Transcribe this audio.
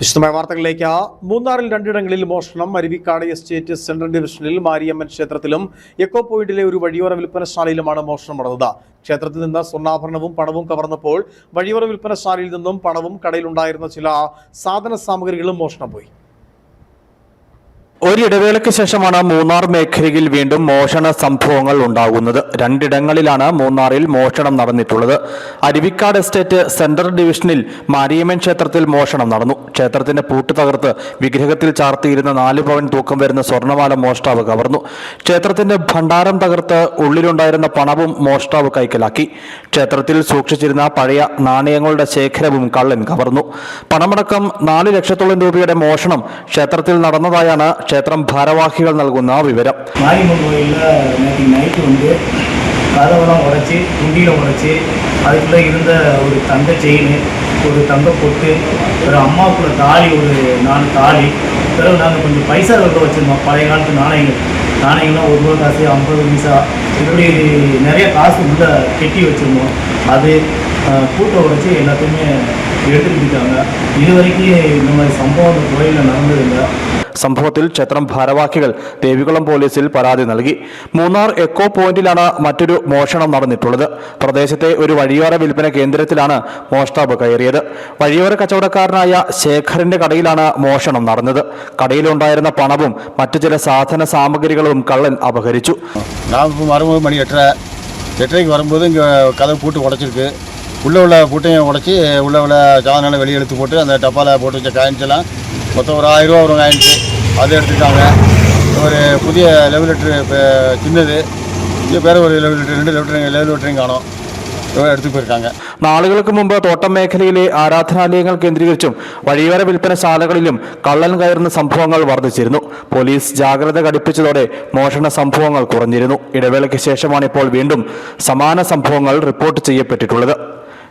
വിശദമായ വാർത്തകളിലേക്ക് മൂന്നാറിൽ രണ്ടിടങ്ങളിൽ മോഷണം. അരുവിക്കാട് എസ്റ്റേറ്റ് സെൻട്രൽ ഡിവിഷനിൽ മാരിയമ്മൻ ക്ഷേത്രത്തിലും എക്കോ പോയിന്റിലെ ഒരു വഴിയോര വിൽപ്പനശാലയിലുമാണ് മോഷണം നടന്നത്. ക്ഷേത്രത്തിൽ നിന്ന് സ്വർണാഭരണവും പണവും കവർന്നപ്പോൾ വഴിയോര വിൽപ്പനശാലയിൽ നിന്നും പണവും കടയിലുണ്ടായിരുന്ന ചില സാധന സാമഗ്രികളും മോഷണം പോയി. ഒരിടവേളയ്ക്ക് ശേഷമാണ് മൂന്നാർ മേഖലയിൽ വീണ്ടും മോഷണ സംഭവങ്ങൾ ഉണ്ടാകുന്നത്. രണ്ടിടങ്ങളിലാണ് മൂന്നാറിൽ മോഷണം നടന്നിട്ടുള്ളത്. അരുവിക്കാട് എസ്റ്റേറ്റ് സെൻട്രൽ ഡിവിഷനിൽ മാരിയമ്മൻ ക്ഷേത്രത്തിൽ മോഷണം നടന്നു. ക്ഷേത്രത്തിന്റെ പൂട്ട് തകർത്ത് വിഗ്രഹത്തിൽ ചാർത്തിയിരുന്ന നാല് പവൻ തൂക്കം വരുന്ന സ്വർണമാല മോഷ്ടാവ് കവർന്നു. ക്ഷേത്രത്തിന്റെ ഭണ്ഡാരം തകർത്ത് ഉള്ളിലുണ്ടായിരുന്ന പണവും മോഷ്ടാവ് കൈക്കലാക്കി. ക്ഷേത്രത്തിൽ സൂക്ഷിച്ചിരുന്ന പഴയ നാണയങ്ങളുടെ ശേഖരവും കള്ളൻ കവർന്നു. പണമടക്കം നാല് ലക്ഷത്തോളം രൂപയുടെ മോഷണം ക്ഷേത്രത്തിൽ നടന്നതായാണ് ക്ഷേത്രം ഭാരവാഹികൾ നൽകുന്ന വിവരം மாரியம்மன் கோயிலில் நேற்று நைட்டு வந்து கதவெல்லாம் உடைச்சி குண்டியில் உடைச்சி அதுக்குள்ளே இருந்த ஒரு தங்க செயின் ஒரு தங்க பொட்டு ஒரு அம்மாவுக்குள்ள தாலி ஒரு நாலு தாலி பிறகு நாங்கள் கொஞ்சம் பைசா வைக்க வச்சுருந்தோம் பழைய காலத்து நாணயங்கள் நாணயங்கள்லாம் ஒரு ரூபா காசு ஐம்பது பைசா இப்படி நிறைய காசு உள்ளே கெட்டி வச்சுருந்தோம் அது அஹ், பூட்டை உடைச்சி எல்லாத்தையுமே எடுத்துட்டு போயிட்டாங்க இது வரைக்கும் இந்த மாதிரி சம்பவம் அந்த கோயிலில் நடந்ததில்லை സംഭവത്തിൽ ക്ഷേത്രം ഭാരവാഹികൾ ദേവികുളം പോലീസിൽ പരാതി നൽകി മൂന്നാർ എക്കോ പോയിന്റിലാണ് മറ്റൊരു മോഷണം നടന്നിട്ടുള്ളത് പ്രദേശത്തെ ഒരു വഴിയോര വിൽപ്പന കേന്ദ്രത്തിലാണ് മോഷ്ടാവ് കയറിയത് വഴിയോര കച്ചവടക്കാരനായ ശേഖറിന്റെ കടയിലാണ് മോഷണം നടന്നത് കടയിലുണ്ടായിരുന്ന പണവും മറ്റു ചില സാധന സാമഗ്രികളും കള്ളൻ അപഹരിച്ചു நான் இப்போ வரும்போது மணி எட்டரை எட்டரைக்கு வரும்போது இங்கே கதவு பூட்டு உடச்சிருக்கு உள்ளே உள்ள பூட்டையும் உடச்சி உள்ளே உள்ள சாதனங்களை வெளியே எடுத்து போட்டு அந்த டப்பாவில் போட்டு வச்ச காயின்ஸ் எல்லாம் மொத்தம் ஒரு ஆயிரம் ரூபா வரும் காயின்ஸு அதை எடுத்துக்கிட்டாங்க ஒரு புதிய லெவல் லெட்ரு இப்போ சின்னது இது பேர் ஒரு லெவல் லெட்ரு ரெண்டு லெவல் லெவல் லெட்டரையும் காணும் இவங்க எடுத்து போயிருக்காங்க നാളുകൾക്ക് മുമ്പ് തോട്ടം മേഖലയിലെ ആരാധനാലയങ്ങൾ കേന്ദ്രീകരിച്ചും വഴിയോര വിൽപ്പനശാലകളിലും കള്ളൻ കയറുന്ന സംഭവങ്ങൾ വർദ്ധിച്ചിരുന്നു പോലീസ് ജാഗ്രത കടുപ്പിച്ചതോടെ മോഷണ സംഭവങ്ങൾ കുറഞ്ഞിരുന്നു ഇടവേളയ്ക്ക് ശേഷമാണ് ഇപ്പോൾ വീണ്ടും സമാന സംഭവങ്ങൾ റിപ്പോർട്ട് ചെയ്യപ്പെട്ടിട്ടുള്ളത്